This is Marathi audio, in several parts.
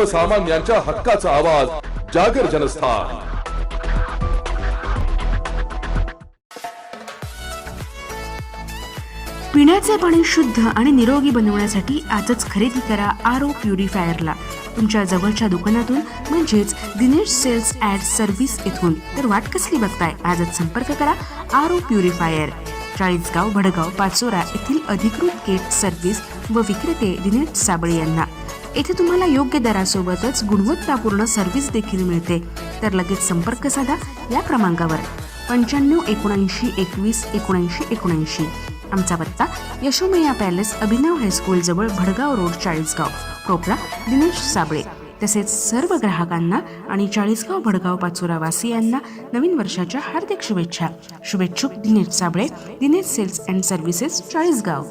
सर्वसामान्यांच्या हक्काचा आवाज जागर जनस्थान. पिण्याचे पाणी शुद्ध आणि निरोगी बनवण्यासाठी आजच खरेदी करा आर ओ प्युरिफायरला. तुमच्या जवळच्या दुकानातून म्हणजेच दिनेश सेल्स ॲड सर्व्हिस इथून. तर वाट कसली बघताय? आजच संपर्क करा R O purifier. Chalisgaon Bhadgaon Pachora येथील अधिकृत गेट सर्व्हिस व विक्रेते दिनेश साबळे यांना. येथे तुम्हाला योग्य दरासोबतच गुणवत्तापूर्ण सर्व्हिस देखील मिळते. तर लगेच संपर्क साधा या क्रमांकावर. पंच्याण्णव एकोणऐंशी एकवीस एकोणऐंशी एकोणऐंशी. आमचा पत्ता यशोमया पॅलेस अभिनव हायस्कूल जवळ भडगाव रोड चाळीसगाव. प्रोपरा दिनेश साबळे. तसेच सर्व ग्राहकांना आणि चाळीसगाव भडगाव पाचोरा वासियांना नवीन वर्षाच्या हार्दिक शुभेच्छा. शुभेच्छुक Dinesh Sable Dinesh sales and services Chalisgaon.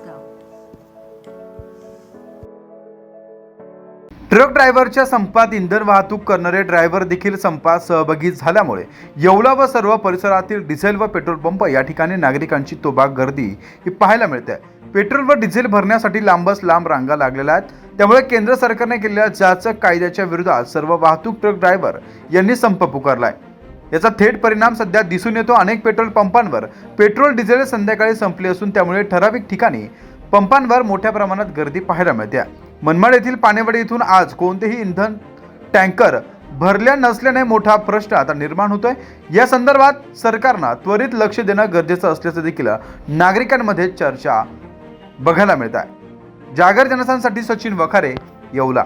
Truck ड्रायव्हरच्या संपात इंधन वाहतूक करणारे ड्रायव्हर देखील संपात सहभागी झाल्यामुळे येवला व सर्व परिसरातील डिझेल व पेट्रोल पंप या ठिकाणी नागरिकांची तोबाग गर्दी ही पाहायला मिळते. पेट्रोल व डिझेल भरण्यासाठी लांबच लांब रांगा लागलेल्या आहेत. त्यामुळे केंद्र सरकारने केलेल्या जाचक कायद्याच्या विरोधात सर्व वाहतूक ट्रक ड्रायव्हर यांनी संप पुकारलाय. याचा थेट परिणाम सध्या दिसून येतो. अनेक पेट्रोल पंपांवर पेट्रोल डिझेल संध्याकाळी संपले असून त्यामुळे ठराविक ठिकाणी पंपांवर मोठ्या प्रमाणात गर्दी पाहायला मिळते. मनमाड येथील पाणेवाडी इथून आज कोणतेही इंधन टँकर भरल्या नसल्याने मोठा प्रश्न आता निर्माण होतोय. या संदर्भात सरकारनं त्वरित लक्ष देणं गरजेचं असल्याचं देखील नागरिकांमध्ये चर्चा बघायला मिळत आहे. जागर जनसांसाठी सचिन वखारे येवला.